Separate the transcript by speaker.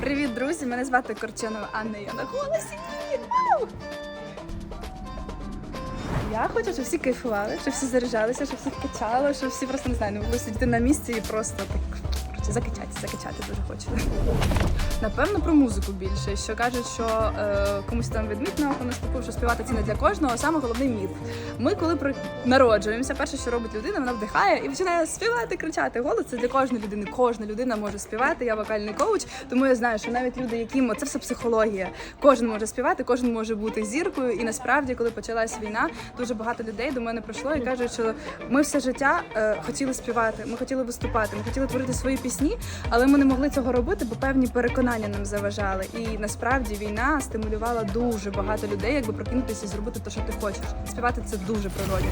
Speaker 1: Привіт, друзі! Мене звати Корченова Анна. Я на голосі. Я хочу, щоб всі кайфували, щоб всі заряджалися, щоб всіх качало, щоб всі просто не знаю, не могли сидіти на місці і просто так коротше, закачати, закачати дуже хочу. Напевно, про музику більше. Що кажуть, що е, комусь там відміт на око наступив, що співати це не для кожного, саме головний міф. Ми, коли при... народжуємося, перше, що робить людина, вона вдихає і починає співати, кричати. Голос це для кожної людини. Кожна людина може співати. Я вокальний коуч, тому я знаю, що навіть люди, яким це все психологія. Кожен може співати, кожен може бути зіркою. І насправді, коли почалась війна, дуже багато людей до мене прийшло і кажуть, що ми все життя е, хотіли співати, ми хотіли виступати, ми хотіли творити свої пісні, але ми не могли цього робити, бо певні переконання нам заважали. І насправді війна стимулювала дуже багато людей, якби прокинутися і зробити те, що ти хочеш. Співати це дуже природно.